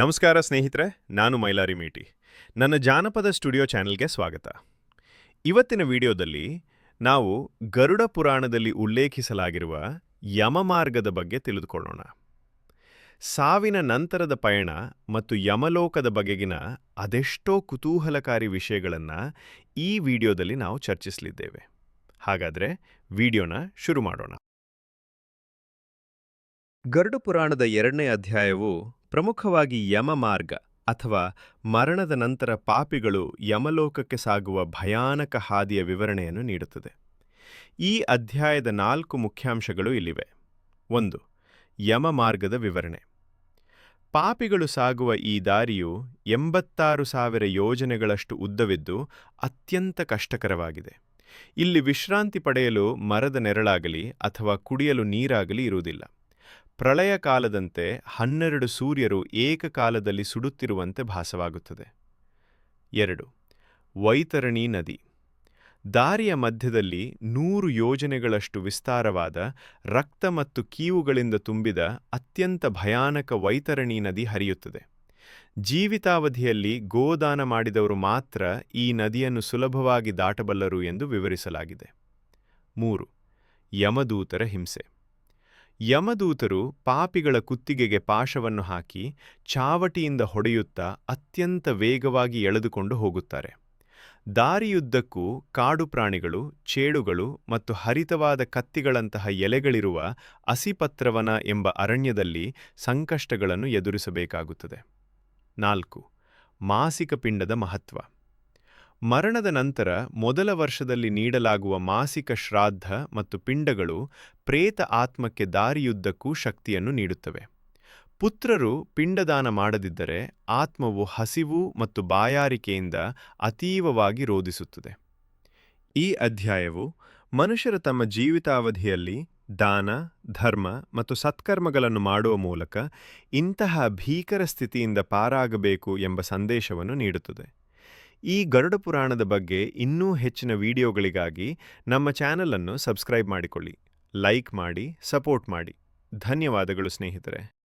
ನಮಸ್ಕಾರ ಸ್ನೇಹಿತರೆ, ನಾನು ಮೈಲಾರಿ ಮೇಟಿ. ನನ್ನ ಜಾನಪದ ಸ್ಟುಡಿಯೋ ಚಾನೆಲ್ಗೆ ಸ್ವಾಗತ. ಇವತ್ತಿನ ವಿಡಿಯೋದಲ್ಲಿ ನಾವು ಗರುಡ ಪುರಾಣದಲ್ಲಿ ಉಲ್ಲೇಖಿಸಲಾಗಿರುವ ಯಮಮಾರ್ಗದ ಬಗ್ಗೆ ತಿಳಿದುಕೊಳ್ಳೋಣ. ಸಾವಿನ ನಂತರದ ಪಯಣ ಮತ್ತು ಯಮಲೋಕದ ಬಗೆಗಿನ ಅದೆಷ್ಟೋ ಕುತೂಹಲಕಾರಿ ವಿಷಯಗಳನ್ನು ಈ ವಿಡಿಯೋದಲ್ಲಿ ನಾವು ಚರ್ಚಿಸಲಿದ್ದೇವೆ. ಹಾಗಾದರೆ ವಿಡಿಯೋನ ಶುರು ಮಾಡೋಣ. ಗರುಡ ಪುರಾಣದ ಎರಡನೇ ಅಧ್ಯಾಯವು ಪ್ರಮುಖವಾಗಿ ಯಮಮಾರ್ಗ ಅಥವಾ ಮರಣದ ನಂತರ ಪಾಪಿಗಳು ಯಮಲೋಕಕ್ಕೆ ಸಾಗುವ ಭಯಾನಕ ಹಾದಿಯ ವಿವರಣೆಯನ್ನು ನೀಡುತ್ತದೆ. ಈ ಅಧ್ಯಾಯದ ನಾಲ್ಕು ಮುಖ್ಯಾಂಶಗಳು ಇಲ್ಲಿವೆ. ಒಂದು, ಯಮಮಾರ್ಗದ ವಿವರಣೆ. ಪಾಪಿಗಳು ಸಾಗುವ ಈ ದಾರಿಯು ಎಂಬತ್ತಾರು ಸಾವಿರ ಯೋಜನೆಗಳಷ್ಟು ಉದ್ದವಿದ್ದು ಅತ್ಯಂತ ಕಷ್ಟಕರವಾಗಿದೆ. ಇಲ್ಲಿ ವಿಶ್ರಾಂತಿ ಪಡೆಯಲು ಮರದ ನೆರಳಾಗಲಿ ಅಥವಾ ಕುಡಿಯಲು ನೀರಾಗಲಿ ಇರುವುದಿಲ್ಲ. ಪ್ರಳಯ ಕಾಲದಂತೆ ಹನ್ನೆರಡು ಸೂರ್ಯರು ಏಕಕಾಲದಲ್ಲಿ ಸುಡುತ್ತಿರುವಂತೆ ಭಾಸವಾಗುತ್ತದೆ. ಎರಡು. ವೈತರಣಿ ನದಿ. ದಾರಿಯ ಮಧ್ಯದಲ್ಲಿ ನೂರು ಯೋಜನೆಗಳಷ್ಟು ವಿಸ್ತಾರವಾದ ರಕ್ತ ಮತ್ತು ಕೀವುಗಳಿಂದ ತುಂಬಿದ ಅತ್ಯಂತ ಭಯಾನಕ ವೈತರಣಿ ನದಿ ಹರಿಯುತ್ತದೆ. ಜೀವಿತಾವಧಿಯಲ್ಲಿ ಗೋದಾನ ಮಾಡಿದವರು ಮಾತ್ರ ಈ ನದಿಯನ್ನು ಸುಲಭವಾಗಿ ದಾಟಬಲ್ಲರು ಎಂದು ವಿವರಿಸಲಾಗಿದೆ. ಮೂರು. ಯಮದೂತರ ಹಿಂಸೆ. ಯಮದೂತರು ಪಾಪಿಗಳ ಕುತ್ತಿಗೆಗೆ ಪಾಶವನ್ನು ಹಾಕಿ ಚಾವಟಿಯಿಂದ ಹೊಡೆಯುತ್ತಾ ಅತ್ಯಂತ ವೇಗವಾಗಿ ಎಳೆದುಕೊಂಡು ಹೋಗುತ್ತಾರೆ. ದಾರಿಯುದ್ದಕ್ಕೂ ಕಾಡು ಪ್ರಾಣಿಗಳು ಚೇಳುಗಳು ಮತ್ತು ಹರಿತವಾದ ಕತ್ತಿಗಳಂತಹ ಎಲೆಗಳಿರುವ ಅಸಿಪತ್ರವನ ಎಂಬ ಅರಣ್ಯದಲ್ಲಿ ಸಂಕಷ್ಟಗಳನ್ನು ಎದುರಿಸಬೇಕಾಗುತ್ತದೆ. ನಾಲ್ಕು, ಮಾಸಿಕ ಪಿಂಡದ ಮಹತ್ವ. ಮರಣದ ನಂತರ ಮೊದಲ ವರ್ಷದಲ್ಲಿ ನೀಡಲಾಗುವ ಮಾಸಿಕ ಶ್ರಾದ್ದ ಮತ್ತು ಪಿಂಡಗಳು ಪ್ರೇತ ಆತ್ಮಕ್ಕೆ ದಾರಿಯುದ್ದಕ್ಕೂ ಶಕ್ತಿಯನ್ನು ನೀಡುತ್ತವೆ. ಪುತ್ರರು ಪಿಂಡದಾನ ಮಾಡದಿದ್ದರೆ ಆತ್ಮವು ಹಸಿವು ಮತ್ತು ಬಾಯಾರಿಕೆಯಿಂದ ಅತೀವವಾಗಿ ರೋಧಿಸುತ್ತದೆ. ಈ ಅಧ್ಯಾಯವು ಮನುಷ್ಯರ ತಮ್ಮ ಜೀವಿತಾವಧಿಯಲ್ಲಿ ದಾನ, ಧರ್ಮ ಮತ್ತು ಸತ್ಕರ್ಮಗಳನ್ನು ಮಾಡುವ ಮೂಲಕ ಇಂತಹ ಭೀಕರ ಸ್ಥಿತಿಯಿಂದ ಪಾರಾಗಬೇಕು ಎಂಬ ಸಂದೇಶವನ್ನು ನೀಡುತ್ತದೆ. ಈ ಗರುಡ ಪುರಾಣದ ಬಗ್ಗೆ ಇನ್ನೂ ಹೆಚ್ಚಿನ ವಿಡಿಯೋಗಳಿಗಾಗಿ ನಮ್ಮ ಚಾನಲನ್ನು ಸಬ್ಸ್ಕ್ರೈಬ್ ಮಾಡಿಕೊಳ್ಳಿ, ಲೈಕ್ ಮಾಡಿ, ಸಪೋರ್ಟ್ ಮಾಡಿ. ಧನ್ಯವಾದಗಳು ಸ್ನೇಹಿತರೆ.